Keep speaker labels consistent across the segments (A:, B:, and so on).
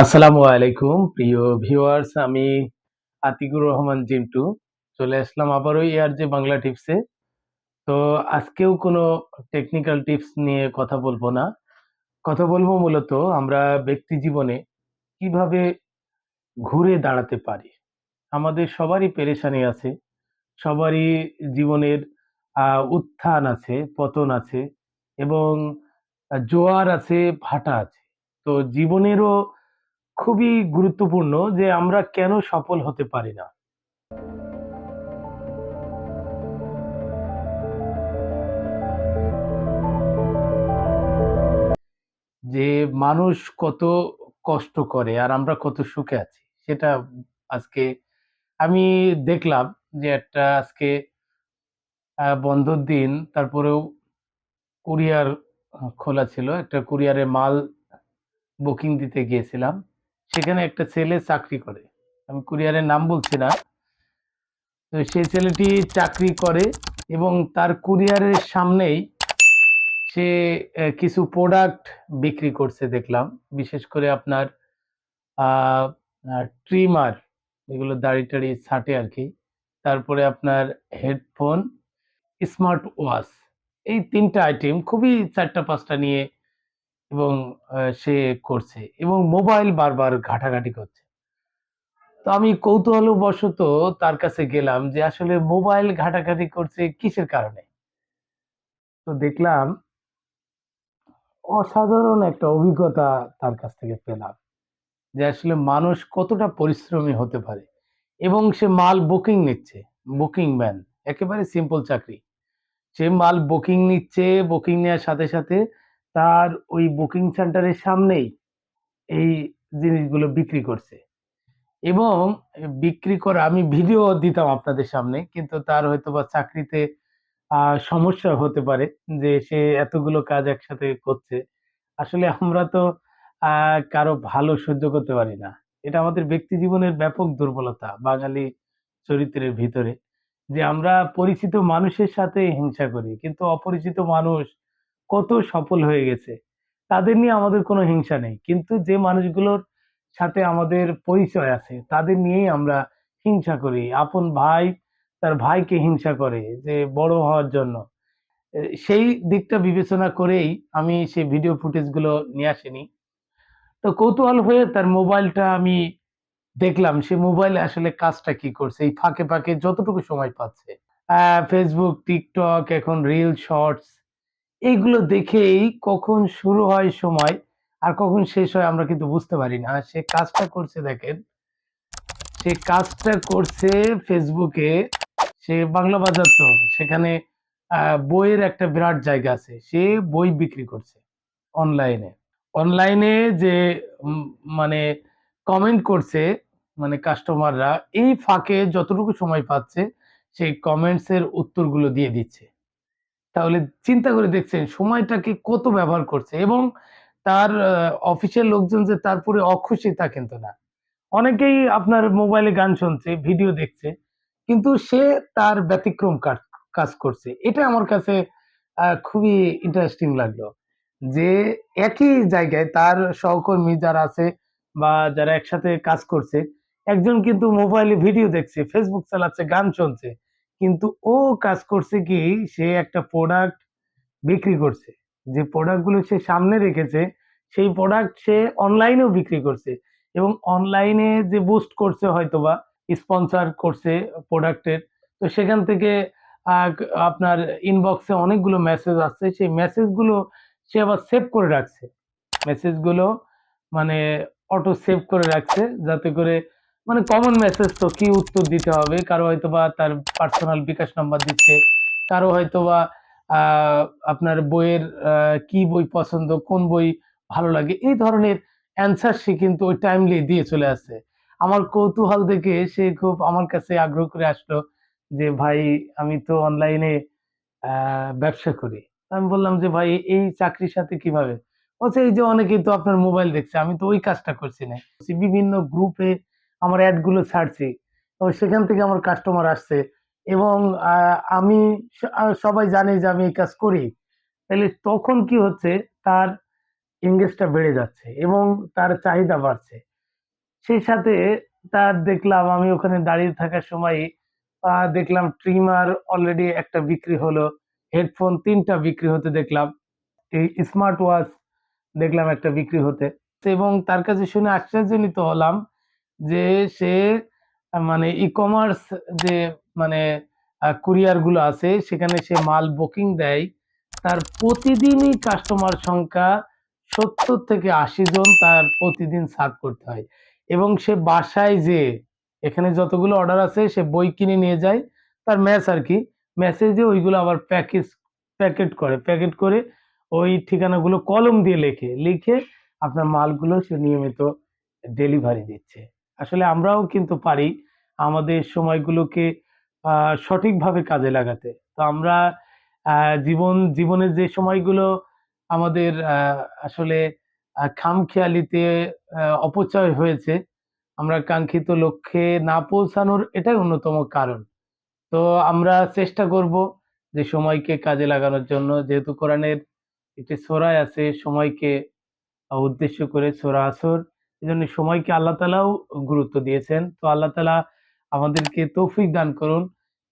A: আসসালামু আলাইকুম, প্রিয় ভিউয়ার্স আমি আতিকুর রহমান জিন্টু। চলে আসলাম আবারও এআর যে বাংলা টিপসে তো আজকেও কোনো টেকনিক্যাল টিপস নিয়ে কথা বলব না। কথা বলব মূলত আমরা ব্যক্তি জীবনে কীভাবে ঘুরে দাঁড়াতে পারি। আমাদের সবারই পেরেশানি আছে, সবারই জীবনের উত্থান আছে, পতন আছে এবং জোয়ার আছে, ভাটা আছে। তো জীবনেরও খুবই গুরুত্বপূর্ণ যে আমরা কেন সফল হতে পারি না। যে মানুষ কত কষ্ট করে আর আমরা কত সুখে আছি, সেটা আজকে আমি দেখলাম যে একটা আজকে বন্ধর দিন, তারপরেও কুরিয়ার খোলা ছিল, একটা কুরিয়ারে মাল বুকিং দিতে গিয়েছিলাম। সেখানে একটা ছেলে চাকরি করে। আমি কুরিয়ারের নাম বলছি না। তো সেই ছেলেটি চাকরি করে এবং তার কুরিয়ারের সামনেই সে কিছু প্রোডাক্ট বিক্রি করছে দেখলাম। বিশেষ করে আপনার ট্রিমার এগুলো দাড়ি টাড়ি ছাটে আর কি। তারপরে আপনার হেডফোন স্মার্ট ওয়াচ এই তিনটা আইটেম খুবই চারটা পাঁচটা নিয়ে এবং সে করছে এবং মোবাইল বারবার ঘাটাঘাটি করছে। তো আমি কৌতূহলবশত তার কাছে গেলাম যে, আসলে মোবাইল ঘাটাঘাটি করছে কিসের কারণে? তো দেখলাম, অসাধারণ একটা অভিজ্ঞতা তার কাছ থেকে পেলাম যে, আসলে মানুষ কতটা পরিশ্রমী হতে পারে এবং সে মাল বুকিং নিচ্ছে, বুকিং ম্যান, একেবারে সিম্পল চাকরি। সে মাল বুকিং নিচ্ছে, বুকিং নেওয়ার সাথে সাথে তার ওই বুকিং সেন্টারের সামনেই এই জিনিসগুলো বিক্রি করছে। এবং বিক্রি করা, আমি ভিডিও দিতাম আপনাদের সামনে, কিন্তু তার হয়তো বা চাকরিতে সমস্যা হতে পারে যে সে এতগুলো কাজ একসাথে করছে। আসলে আমরা তো কারও ভালো সহ্য করতে পারি না। এটা আমাদের ব্যক্তি জীবনের ব্যাপক দুর্বলতা বাঙালি চরিত্রের ভিতরে। যে আমরা পরিচিত মানুষের সাথে হিংসা করি, কিন্তু অপরিচিত মানুষ কত সফল হয়ে গেছে। তাদের নিয়ে আমাদের কোনো হিংসা নেই। কিন্তু যে মানুষগুলোর সাথে আমাদের পরিচয় আছে, তাদের নিয়েই আমরা হিংসা করি। আপন ভাই, তার ভাইকে হিংসা করে যে বড় হওয়ার জন্য। সেই দিকটা বিবেচনা করেই আমি সেই ভিডিও ফুটেজগুলো নিয়ে আসিনি। তো কৌতূহল হয়ে তার মোবাইলটা আমি দেখলাম, সে মোবাইলে আসলে কাজটা কি করছে, এই ফাঁকে ফাঁকে যতটুকু সময় পাচ্ছে। ফেসবুক টিকটক এখন রিল শর্টস এইগুলো দেখেই কখন শুরু হয় সময় আর কখন শেষ হয় আমরা কিন্তু বুঝতে পারি না। সে কাজটা করছে দেখেন, সে কাজটা করছে ফেসবুকে, সে বাংলা বাজার তো, সেখানে বইয়ের একটা বিরাট জায়গা আছে, সে বই বিক্রি করছে অনলাইনে। অনলাইনে যে মানে কমেন্ট করছে মানে কাস্টমাররা এই ফাঁকে যতটুকু সময় পাচ্ছে, সেই কমেন্টস এর উত্তরগুলো দিয়ে দিচ্ছে। তাহলে চিন্তা করে দেখছেন সময়টাকে কত ব্যবহার করছে এবং তার অফিসের লোকজন যে তারপরে অখুশি তা কিন্তু না। অনেকেই আপনার মোবাইলে গান শুনছে, ভিডিও দেখছে, কিন্তু সে তার ব্যতিক্রম কাজ করছে। এটা আমার কাছে খুবই ইন্টারেস্টিং লাগল যে একই জায়গায় তার সহকর্মী যারা আছে বা যারা একসাথে কাজ করছে, একজন কিন্তু মোবাইলে ভিডিও দেখছে ফেসবুক চালাচ্ছে, গান শুনছে কিন্তু ও কাজ করছে কি, সে একটা প্রোডাক্ট বিক্রি করছে। যে প্রোডাক্টগুলো সে সামনে রেখেছে, সেই প্রোডাক্ট সে অনলাইনেও বিক্রি করছে। এবং অনলাইনে যে বুস্ট করছে হয়তোবা স্পন্সর করছে প্রোডাক্টের তো সেখান থেকে আপনার ইনবক্সে অনেকগুলো মেসেজ আসছে। সেই মেসেজগুলো সে আবার সেভ করে রাখছে। মেসেজগুলো মানে অটো সেভ করে রাখছে, যাতে করে মানে কমন মেসেজ তো কি উত্তর দিতে হবে? কারও হয়তোবা তার পার্সোনাল বিকাশ নাম্বার দিচ্ছে কারও হয়তোবা আহ, আপনার বইয়ের কি বই পছন্দ কোন বই ভালো লাগে এই ধরনের অ্যান্সার সে কিন্তু ওই টাইমলি দিয়ে চলে আসছে। আমার কৌতূহল দেখে সে খুব আমার কাছে আগ্রহ করে আসলো যে ভাই আমি তো অনলাইনে ব্যবসা করি। আমি বললাম যে ভাই এই চাকরির সাথে কীভাবে? বলছে এই যে অনেকেই তো আপনার মোবাইল দেখছে আমি তো ওই কাজটা করছি না। বিভিন্ন গ্রুপে আমার অ্যাডগুলো ছাড়ছি। তো সেখান থেকে আমার কাস্টমার আসছে এবং আমি সবাই জানে যে আমি এই কাজ করি। তাহলে তখন কি হচ্ছে? তার এঙ্গেজটা বেড়ে যাচ্ছে এবং তার চাহিদা বাড়ছে। সেই সাথে তার দেখলাম আমি ওখানে দাঁড়িয়ে থাকার সময় দেখলাম ট্রিমার অলরেডি একটা বিক্রি হলো হেডফোন তিনটা বিক্রি হতে দেখলাম, এই স্মার্ট ওয়াচ দেখলাম একটা বিক্রি হতে। এবং তার কাছে শুনে আশ্চর্যজনিত হলাম যে সে মানে ই কমার্স যে মানে কুরিয়ারগুলো আছে, সেখানে সে মাল বুকিং দেয়। তার প্রতিদিনই কাস্টমার সংখ্যা সত্তর থেকে আশি জন তার প্রতিদিন সার্ভ করতে হয়। এবং সে বাসায় যে এখানে যতগুলো অর্ডার আছে, সে বই কিনে নিয়ে যায়। তার ম্যাচ আর কি মেসেজে ওইগুলো আবার প্যাকেজ প্যাকেট করে। প্যাকেট করে ওই ঠিকানাগুলো কলম দিয়ে লেখে। লিখে আপনার মালগুলো সে নিয়মিত ডেলিভারি দিচ্ছে। আসলে আমরাও কিন্তু পারি আমাদের সময়গুলোকে সঠিকভাবে কাজে লাগাতে। তো আমরা জীবন, জীবনের যে সময়গুলো আমাদের আসলে খামখেয়ালিতে অপচয় হয়েছে, আমরা কাঙ্ক্ষিত লক্ষ্যে না পৌঁছানোর এটাই অন্যতম কারণ। তো আমরা চেষ্টা করব যে সময়কে কাজে লাগানোর জন্য। যেহেতু কোরআনের একটি সোরায় আছে, সময়কে উদ্দেশ্য করে সোরা আসর এই জন্য সময়কে আল্লাহ তালাও গুরুত্ব দিয়েছেন। তো আল্লাহ তালা আমাদেরকে তৌফিক দান করুন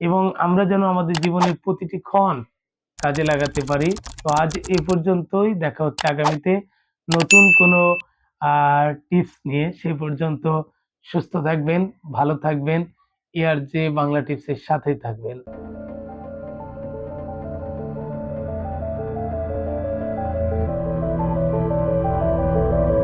A: এবং আমরা যেন আমাদের জীবনের প্রতিটি ক্ষণ কাজে লাগাতে পারি। তো আজ এ পর্যন্তই, দেখা হচ্ছে আগামীতে নতুন কোনো টিপস নিয়ে। সেই পর্যন্ত সুস্থ থাকবেন, ভালো থাকবেন ইয়ার যে বাংলা টিপসের সাথেই থাকবেন।